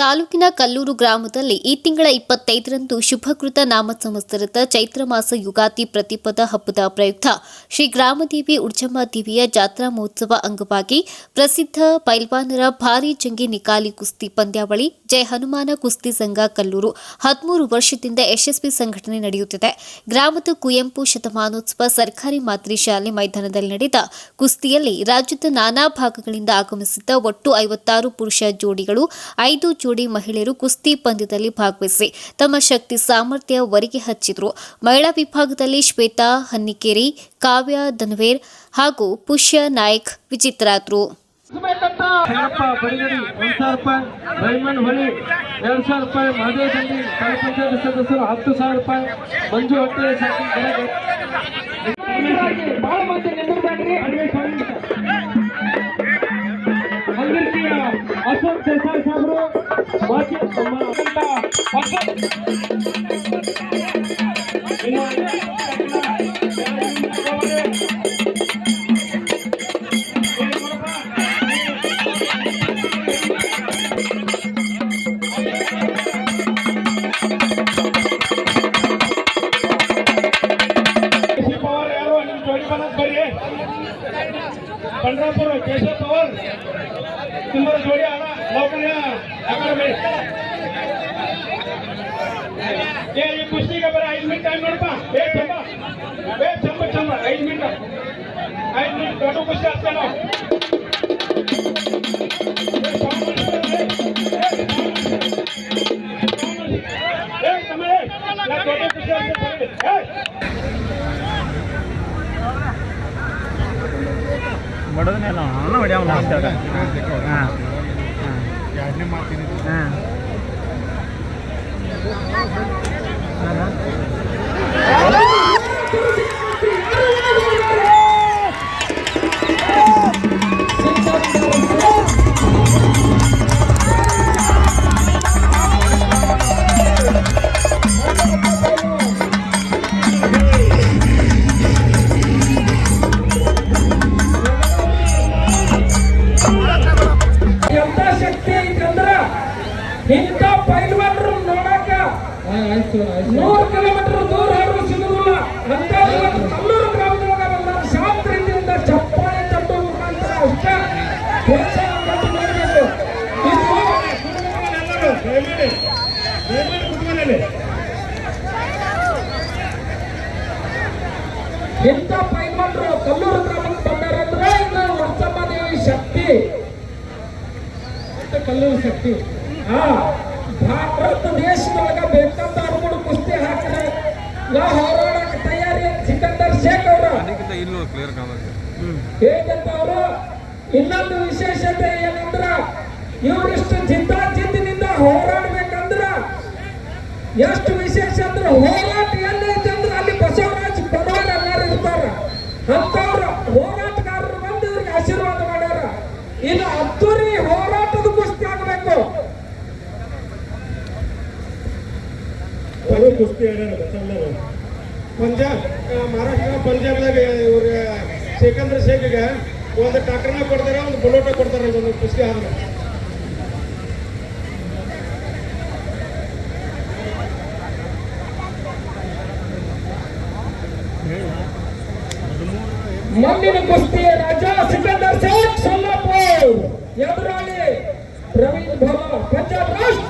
ತಾಲೂಕಿನ ಕಲ್ಲೂರು ಗ್ರಾಮದಲ್ಲಿ ಈ ತಿಂಗಳ ಇಪ್ಪತ್ತೈದರಂದು ಶುಭಕೃತ ನಾಮ ಸಂವತ್ಸರದ ಚೈತ್ರ ಮಾಸ ಯುಗಾದಿ ಪ್ರತಿಪದ ಹಬ್ಬದ ಪ್ರಯುಕ್ತ ಶ್ರೀ ಗ್ರಾಮದೇವಿ ಉರ್ಜಮ್ಮ ದೇವಿಯ ಜಾತ್ರಾ ಮಹೋತ್ಸವ ಅಂಗವಾಗಿ ಪ್ರಸಿದ್ಧ ಪೈಲ್ವಾನರ ಭಾರೀ ಜಂಗಿ ನಿಕಾಲಿ ಕುಸ್ತಿ ಪಂದ್ಯಾವಳಿ ಜಯ ಹನುಮಾನ ಕುಸ್ತಿ ಸಂಘ ಕಲ್ಲೂರು ಹದಿಮೂರು ವರ್ಷದಿಂದ ಯಶಸ್ವಿ ಸಂಘಟನೆ ನಡೆಯುತ್ತಿದೆ. ಗ್ರಾಮದ ಕುವೆಂಪು ಶತಮಾನೋತ್ಸವ ಸರ್ಕಾರಿ ಮಾದರಿ ಶಾಲೆ ಮೈದಾನದಲ್ಲಿ ನಡೆದ ಕುಸ್ತಿಯಲ್ಲಿ ರಾಜ್ಯದ ನಾನಾ ಭಾಗಗಳಿಂದ ಆಗಮಿಸಿದ್ದ ಒಟ್ಟು ಐವತ್ತಾರು ಪುರುಷ ಜೋಡಿಗಳು, ಐದು ಮಹಿಳೆಯರು ಕುಸ್ತಿ ಪಂದ್ಯದಲ್ಲಿ ಭಾಗವಹಿಸಿ ತಮ್ಮ ಶಕ್ತಿ ಸಾಮರ್ಥ್ಯ ವರಿಗೆ ಹಚ್ಚಿದ್ರು. ಮಹಿಳಾ ವಿಭಾಗದಲ್ಲಿ ಶ್ವೇತಾ ಹನ್ನಿಕೇರಿ ಕಾವ್ಯ ಧನ್ವೇರ್ ಹಾಗೂ ಪುಷ್ಯ ನಾಯಕ್ ವಿಚಿತ್ರಾದ್ರು ಶರಣಪ್ಪ ಬಡಿಗಡಿ ಒಂದ್ ಸಾವಿರ ರೂಪಾಯಿ. ರೈಮಂಡ್ ಹೊಳಿ ಎರಡ್ ಸಾವಿರ ರೂಪಾಯಿ. ಮಹದೇವ ದಂಡಿ ತಾಲೂಕ್ ಪಂಚಾಯತ್ ಸದಸ್ಯರು ಹತ್ತು ಸಾವಿರ ರೂಪಾಯಿ. ಮಂಜು ಹೊಟ್ಟೆ ಬಹಳ ಮಂದಿ ನಿಂದಿರ್ಬೇಡ್ರಿ. ಅಶೋಕ್ ದೇಸಾಯಿ ಸಾಹೇಬ್ರು ಮಾಜಿ ಮ- ಅಂತ ಅಶೋಕ್ ಕೇಶವ ಪವಾರ್ ಯಾರು ನಿಮ್ ಜೋಡಿ ಬಂದ್ ಬರ್ರಿ ಪಂಡ್ರಾಪುರ ಕೇಶವ ಪವಾರ್ ತುಂಬಾ ಜೋಡಿ ಅಕಾಡೆಮಿ. ಏ, ಈ ಕುಸ್ತಿಗೆ ಬರ ಐದು ಮಿನಿಟ್ ಟೈಮ್ ನೋಡಪ್ಪ. ಏ ಚಂಬ ಏ ಚಂಬ ಚಂಬ ಐದು ಮಿನಿಟ್ ಐದು ಮಿನಿಟ್ ದೊಡ್ಡ ಕುಸ್ತಿ ಆಗ್ತೇವೆ ಬಡದನ್ನೆಲ್ಲ ಅವನ ಹೊಡ್ಯಾವ ಹಾಂ. ಹಾಂ. ಹಾಂ. ನೂರು ಕಿಲೋಮೀಟರ್ ದೂರ ಆದರೂ ಸಿಗುವುದಿಲ್ಲ ಅಂತ ಕಲ್ಲೂರು ಗ್ರಾಮದೊಳಗ ನಮ್ಮ ಶಾಂತ ರೀತಿಯಿಂದ ಚಪ್ಪಾಳೆ ತಟ್ಟು ಮುಖಾಂತರ ಅಷ್ಟ ಪ್ರೋತ್ಸಾಹ ಕೊಟ್ಟು ನೋಡ್ಬೇಕು ಇದು ಕುಟುಂಬಗಳೆಲ್ಲರೂ ದಯಮಾಡಿ ದಯಮಾಡಿ ಕುಟುಂಬದಲ್ಲಿ ಪೈಲ್ವಾನರು ಕಲ್ಲೂರು ಗ್ರಾಮಕ್ಕೆ ಬಂದಾರಂದ್ರೆ ಇದು ವರ್ಷಮ್ಮ ದೇವಿ ಶಕ್ತಿ. ಕಲ್ಲೂರು ಶಕ್ತಿ? ಹಾ, ಭಾರತ ದೇಶದೊಳಗ ಬೇಕಂತ ನಾವು ಹೋರಾಡಕ್ಕೆ ತಯಾರಿ? ಸಿಕಂದರ್ ಶೇಖ್ ಅವರು. ಹೇಗಂತ ಅವರು ಇನ್ನೊಂದು ವಿಶೇಷತೆ ಏನಂದ್ರ ಇವರಿಷ್ಟು ಜಿದ್ದಾಜಿದ್ದಿನಿಂದ ಹೋರಾಡ್ಬೇಕಂದ್ರ ಎಷ್ಟು ವಿಶೇಷ ಅಂದ್ರ ಹೋರಾಟ ಎಲ್ಲೈತೆ ಅಂದ್ರೆ ಅಲ್ಲಿ ಬಸವರಾಜ್ ಪವಾರ್ ಎಲ್ಲಾರು ಇರ್ತಾರ. ಅಂತವ್ರು ಹೋರಾಟಗಾರರು ಬಂದು ಇವ್ರಿಗೆ ಆಶೀರ್ವಾದ ಮಾಡ್ಯಾರ. ಇನ್ನು ಅದ್ದೂರಿ ಹೋರಾಟದ ಕುಸ್ತಿ ಆಗಬೇಕು ಕುಸ್ತಿ ಪಂಜಾಬ್ ಮಹಾರಾಷ್ಟ್ರ ಪಂಜಾಬ್ದಾಗ ಇವ್ರ ಸಿಕಂದ್ರ ಶೇಖ್ಗೆ ಒಂದು ಟಕ್ರನ ಕೊಡ್ತಾರೆ ಒಂದು ಬುಲೋಟ ಕೊಡ್ತಾರೆ ಒಂದು ಕುಸ್ತಿ ಆದ್ರೆ ಮುಂದಿನ ಕುಸ್ತಿ ರಾಜ ಸಿಕಂದರ್ ಶೇಖ್ ಸೊಲ್ಲಾಪುರ್ ಎದುರಾಳಿ ಪ್ರವೀಣ್ ಭವ ಪಂಜಾಬ್ ರಾಷ್ಟ್ರ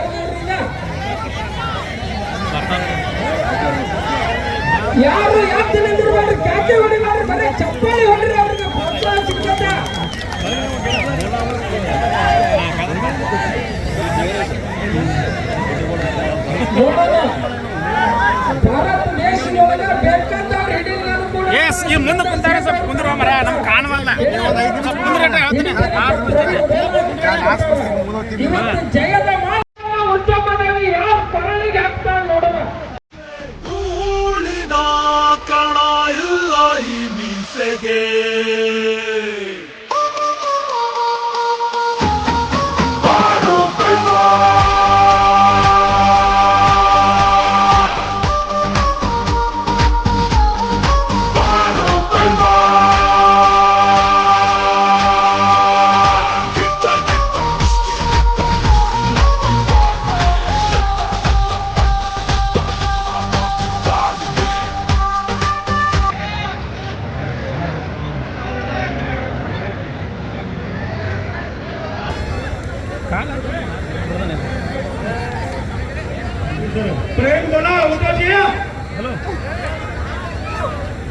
ಯಾರು ಯಾಕೆ ನಿಂದಿರ್ಬಾರ್ದು ಕ್ಯಾಕೆ ಹೊಡಿಬಾರ್ದು ಬರೀ ಚಪ್ಪಾಳಿ ಹೊಡ್ರಿ ಅವ್ರಿಗೆ ಪ್ರೋತ್ಸಾಹ ಸಿಗ್ತದ ನೋಡೋಣ ಭಾರತ ದೇಶದೊಳಗ ಬೇಕಾದವ್ರು ಹಿಡಿಲಾರು ಕೂಡ ಎಸ್ ಈ ಮುಂದೆ ಕುಂತಾರೆ ಸ್ವಲ್ಪ ಕುಂದ್ರ ಮರ ನಮ್ಗೆ ಕಾಣವಲ್ಲ ಸ್ವಲ್ಪ ಕುಂದ್ರ ಹೇಳ್ತೀನಿ प्रेम बोला उठो जी ಹಲೋ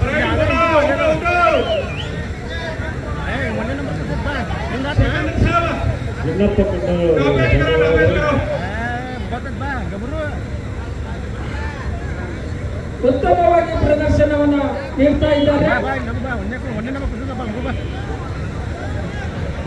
प्रेम बोला उठो उठो ಏ ಮೊನ್ನೆ ನಂಬರ್ ಬಾ ಹಿಂಗಾತ ಬರ್ತದ ಬಾ ಗಬ್ರು ಉತ್ತಮವಾಗಿ ಪ್ರದರ್ಶನವನ್ನ ನೀಡ್ತಾ ಇದ್ದಾರೆ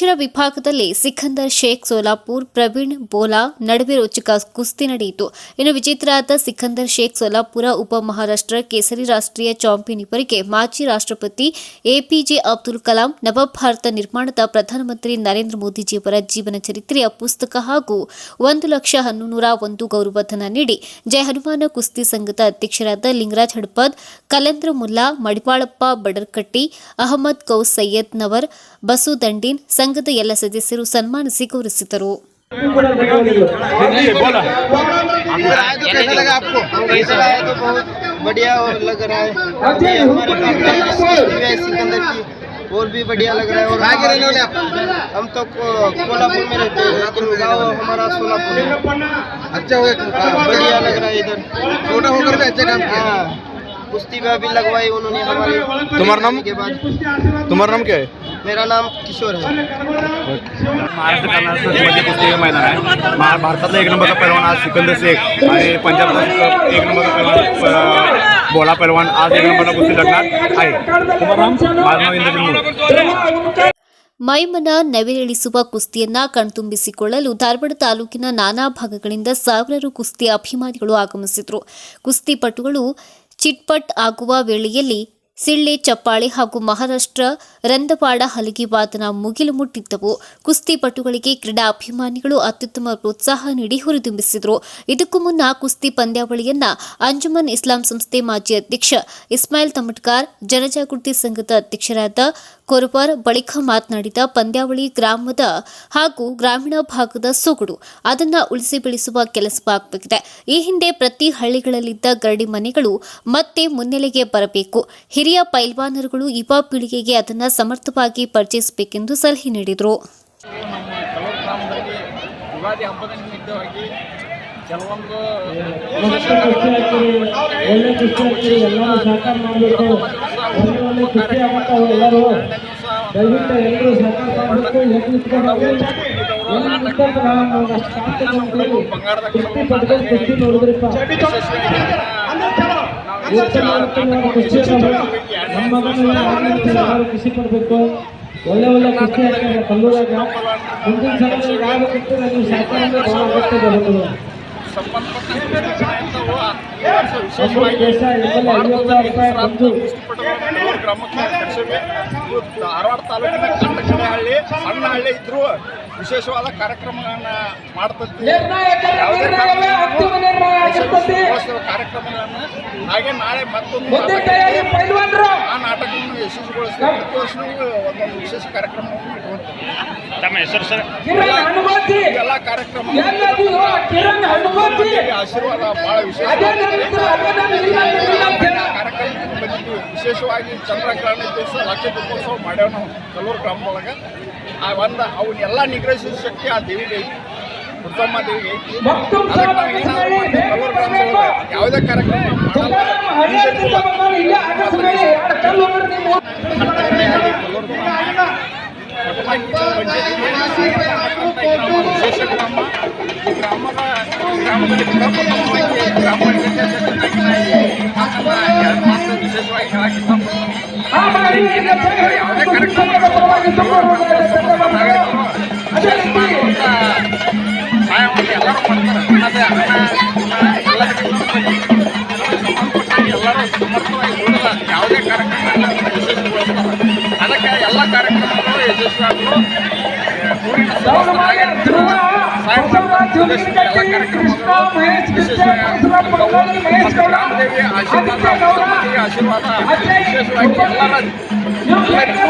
ಪುರುಷರ ವಿಭಾಗದಲ್ಲಿ ಸಿಖಂದರ್, ಶೇಖ್ ಸೋಲಾಪುರ್, ಪ್ರವೀಣ್ ಬೋಲಾ ನಡುವೆ ರೋಚಕ ಕುಸ್ತಿ ನಡೆಯಿತು. ಇನ್ನು ವಿಜೇತರಾದ ಸಿಖಂದರ್, ಶೇಖ್ ಸೋಲಾಪುರ, ಉಪ ಮಹಾರಾಷ್ಟ್ರ, ಕೇಸರಿ ರಾಷ್ಟ್ರೀಯ ಚಾಂಪಿಯನ್ ಇವರಿಗೆ ಮಾಜಿ ರಾಷ್ಟ್ರಪತಿ ಎಪಿಜೆ ಅಬ್ದುಲ್ ಕಲಾಂ, ನವಭಾರತ ನಿರ್ಮಾಣದ ಪ್ರಧಾನಮಂತ್ರಿ ನರೇಂದ್ರ ಮೋದಿಜಿಯವರ ಜೀವನ ಚರಿತ್ರೆಯ ಪುಸ್ತಕ ಹಾಗೂ ಒಂದು ಲಕ್ಷ ಹನ್ನೂರ ಒಂದು ಗೌರವಧನ ನೀಡಿ ಜಯ ಹನುಮಾನ ಕುಸ್ತಿ ಸಂಘದ ಅಧ್ಯಕ್ಷರಾದ ಲಿಂಗರಾಜ್ ಹಡ್ಪದ್, ಕಲೇಂದ್ರ ಮುಲ್ಲಾ ಮಡಿಪಾಳಪ್ಪ ಬಡರ್ಕಟ್ಟಿ, ಅಹಮದ್ ಕೌ ಸೈಯದ್ ನವರ್, ಬಸು ಸಂಘದ ಎಲ್ಲ ಸದಸ್ಯರು ಸನ್ಮಾನಿಸಿ ಗೌರವಿಸಿದರು आए तो कैसा लगा आपको कैसा आए तो बहुत बढ़िया लग रहा है अभी हमारे पास पहली कुश्ती है सिकंदर की और भी बढ़िया लग रहा है और आगे रहने वाले आप हम तो को- कोल्हापुर में रहते हैं लेकिन गाँव हमारा सोलापुर है अच्छा हो बढ़िया लग रहा है इधर छोटा होकर भी अच्छा काम किया हाँ कुश्ती में अभी लगवाई उन्होंने हमारे तुम्हारा नाम? के बाद तुम्हारा नाम क्या है मेरा नाम किशोर है महाराष्ट्र कर्नाटक मध्ये कुस्ती हे मैदान आहे महा- भारतातला एक नंबरचा पैलवान आज सिकंदर शेख आणि पंजाबचा एक नंबरचा पैलवान अ, बोला पैलवान आज एक नंबरला कुस्ती लढणार आहे माझं नाव इंद्रजित मूळ ಮೈಮನ ನವಿಲಿಳಿಸುವ ಕುಸ್ತಿಯನ್ನ ಕಣ್ತುಂಬಿಸಿಕೊಳ್ಳಲು ಧಾರವಾಡ ತಾಲೂಕಿನ ನಾನಾ ಭಾಗಗಳಿಂದ ಸಾವಿರಾರು ಕುಸ್ತಿ ಅಭಿಮಾನಿಗಳು ಆಗಮಿಸಿದ್ರು ಕುಸ್ತಿಪಟುಗಳು ಚಿಟ್ಪಟ್ ಆಗುವ ವೇಳೆಯಲ್ಲಿ ಸಿಳ್ಳೆ, ಚಪ್ಪಾಳೆ ಹಾಗೂ ಮಹಾರಾಷ್ಟ್ರ ರಂದಪಾಡ ಹಲಗಿ ವಾದನ ಮುಗಿಲು ಮುಟ್ಟಿದ್ದವು. ಕುಸ್ತಿಪಟುಗಳಿಗೆ ಕ್ರೀಡಾ ಅಭಿಮಾನಿಗಳು ಅತ್ಯುತ್ತಮ ಪ್ರೋತ್ಸಾಹ ನೀಡಿ ಹುರಿದುಂಬಿಸಿದರು. ಇದಕ್ಕೂ ಮುನ್ನ ಕುಸ್ತಿ ಪಂದ್ಯಾವಳಿಯನ್ನ ಅಂಜುಮನ್ ಇಸ್ಲಾಂ ಸಂಸ್ಥೆ ಮಾಜಿ ಅಧ್ಯಕ್ಷ ಇಸ್ಮಾಯಿಲ್ ತಮಟ್ಕಾರ್, ಜನಜಾಗೃತಿ ಸಂಘದ ಅಧ್ಯಕ್ಷರಾದ ಕೊರಬರ್ ಬಳಿಕ ಮಾತನಾಡಿದ ಪಂದ್ಯಾವಳಿ ಗ್ರಾಮದ ಹಾಗೂ ಗ್ರಾಮೀಣ ಭಾಗದ ಸೊಗಡು ಅದನ್ನ ಉಳಿಸಿ ಬೆಳೆಸುವ ಕೆಲಸವಾಗಬೇಕಿದೆ. ಈ ಹಿಂದೆ ಪ್ರತಿ ಹಳ್ಳಿಗಳಲ್ಲಿದ್ದ ಗರಡಿ ಮನೆಗಳು ಮತ್ತೆ ಮುನ್ನೆಲೆಗೆ ಬರಬೇಕು. ಹಿರಿಯ ಪೈಲ್ವಾನರುಗಳು ಯುವ ಪೀಳಿಗೆಗೆ ಅದನ್ನ ಸಮರ್ಥವಾಗಿ ಪರಿಚಯಿಸಬೇಕೆಂದು ಸಲಹೆ ನೀಡಿದರು. ಕೆಲವೊಂದು ಒಳ್ಳೆ ಎಲ್ಲರೂ ಸಹಕಾರ ಮಾಡಬೇಕು. ಒಳ್ಳೆ ಒಳ್ಳೆ ಖುಷಿ ಆಗುತ್ತೆ ಎಲ್ಲರೂ. ದಯವಿಟ್ಟು ಎಲ್ಲರೂ ಕುಸ್ತಿ ನೋಡಿದ್ರಿಪ್ಪ. ನಮ್ಮ ಮಗನ ಖುಷಿ ಪಡಬೇಕು ಒಳ್ಳೆ ಒಳ್ಳೆ ಕುಸ್ತಿ ಆಗ್ತದೆ ಕಲ್ಲೂರಾಗ ಮುಂದಿನ ಸಲ ಯಾರು ಬಿಟ್ಟು ನೀವು ಸಹಕಾರ ಗ್ರಾಮಕ್ಕೆ ಧಾರವಾಡ ತಾಲೂಕಿನ ಕಂಡ ಕಡೆ ಹಳ್ಳಿ ಸಣ್ಣ ಹಳ್ಳಿ ಇದ್ರು ವಿಶೇಷವಾದ ಕಾರ್ಯಕ್ರಮಗಳನ್ನ ಮಾಡ್ತದೆ ಯಾವುದೇ ಕಾರ್ಯಕ್ರಮಗಳನ್ನ ಹಾಗೆ ನಾಳೆ ಮತ್ತೊಂದು ಆ ನಾಟಕವನ್ನು ಯಶಸ್ವಿಗೊಳಿಸ್ತೀವಿ ಪ್ರತಿ ವರ್ಷವೂ ಒಂದೊಂದು ವಿಶೇಷ ಕಾರ್ಯಕ್ರಮವನ್ನು ಇಟ್ಕೊಳ್ತೀವಿ ತಮ್ಮ ಹೆಸರು ಸರ್? ಎಲ್ಲ ಕಾರ್ಯಕ್ರಮ ಆಶೀರ್ವಾದ ಬಹಳ ವಿಶೇಷ ಅದೇ ವಿಶೇಷವಾಗಿ ಚಂದ್ರಗ್ರಹಣ ದಿವಸ ಲಕ್ಷ ದೀಪೋತ್ಸವ ಮಾಡ್ಯಾವ ನಾವು ಕಲ್ಲೂರು ಗ್ರಾಮದೊಳಗೆ ಆ ಒಂದು ಅವನ್ನೆಲ್ಲ ನಿಗ್ರಹಿಸಿದ ಶಕ್ತಿ ಆ ದೇವಿಗೆ ಐತಿ. ದುರ್ಗಮ್ಮ ದೇವಿಗೆ ಐತಿ. ಅದಕ್ಕೆ ನಾವು ಏನಾದರೂ ಕಲ್ಲೂರು ಗ್ರಾಮದೊಳಗೆ ಯಾವುದೇ ಕಾರ್ಯಕ್ರಮ ವಿಶೇಷ ಗ್ರಾಮ. ಈ ಗ್ರಾಮದ ಗ್ರಾಮದಲ್ಲಿ ಗ್ರಾಮ ಪಂಚಾಯತ್ ಯಾವುದೇ ಕಾರ್ಯಕ್ರಮ ಎಲ್ಲರೂ ಮಾಡ್ತಾರೆ ಅದೇ ಎಲ್ಲರೂ ಸಮರ್ಥವಾಗಿ ಯಾವುದೇ ಕಾರ್ಯಕ್ರಮ ಯಶಸ್ವಿಗೊಳಿಸ್ತಾರೆ ಅದಕ್ಕೆ ಎಲ್ಲ ಕಾರ್ಯಕ್ರಮಗಳು ಊರಿನ ಸಮಸ್ತರಾಗಿ ಆಶೀರ್ವಾದ ಆಶೀರ್ವಾದ ವಿಶೇಷವಾಗಿ ಎಲ್ಲರಿಗೂ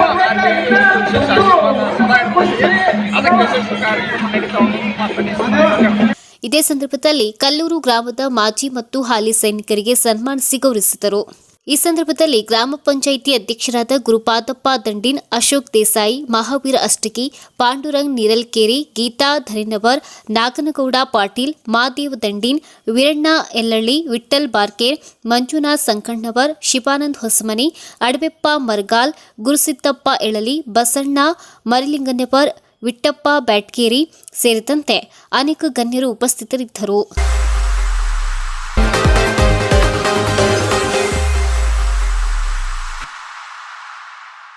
ವಿಶೇಷ ಆಶೀರ್ವಾದ ಸದಾ ಇರ್ತದೆ ಅದಕ್ಕೆ ಕಾರ್ಯಕ್ರಮ ನಡೀತಾ ಮಾತನಾಡಿ ಇದೇ ಸಂದರ್ಭದಲ್ಲಿ ಕಲ್ಲೂರು ಗ್ರಾಮದ ಮಾಜಿ ಮತ್ತು ಹಾಲಿ ಸೈನಿಕರಿಗೆ ಸನ್ಮಾನಿಸಿ ಗೌರವಿಸಿದರು. ಈ ಸಂದರ್ಭದಲ್ಲಿ ಗ್ರಾಮ ಪಂಚಾಯಿತಿ ಅಧ್ಯಕ್ಷರಾದ ಗುರುಪಾದಪ್ಪ ದಂಡಿನ್ ಅಶೋಕ್ ದೇಸಾಯಿ, ಮಹಾವೀರ ಅಷ್ಟಕಿ ಪಾಂಡುರಂಗ್ ನಿರಲ್ಕೇರಿ, ಗೀತಾ ಧರಿನವರ್, ನಾಗನಗೌಡ ಪಾಟೀಲ್, ಮಾದೇವ್ ದಂಡಿನ್, ವೀರಣ್ಣ ಎಲ್ಲಳ್ಳಿ ವಿಠಲ್ ಬಾರ್ಕೇರ್, ಮಂಜುನಾಥ್ ಸಂಕಣ್ಣವರ್, ಶಿವಾನಂದ್ ಹೊಸಮನಿ ಅಡವೆಪ್ಪ ಮರ್ಗಾಲ್, ಗುರುಸಿದ್ದಪ್ಪ ಎಳಲಿ, ಬಸಣ್ಣ ಮರಿಲಿಂಗನವರ್ ವಿಟ್ಟಪ್ಪ ಬ್ಯಾಟ್ಕೇರಿ ಸೇರಿದಂತೆ ಅನೇಕ ಗಣ್ಯರು ಉಪಸ್ಥಿತರಿದ್ದರು.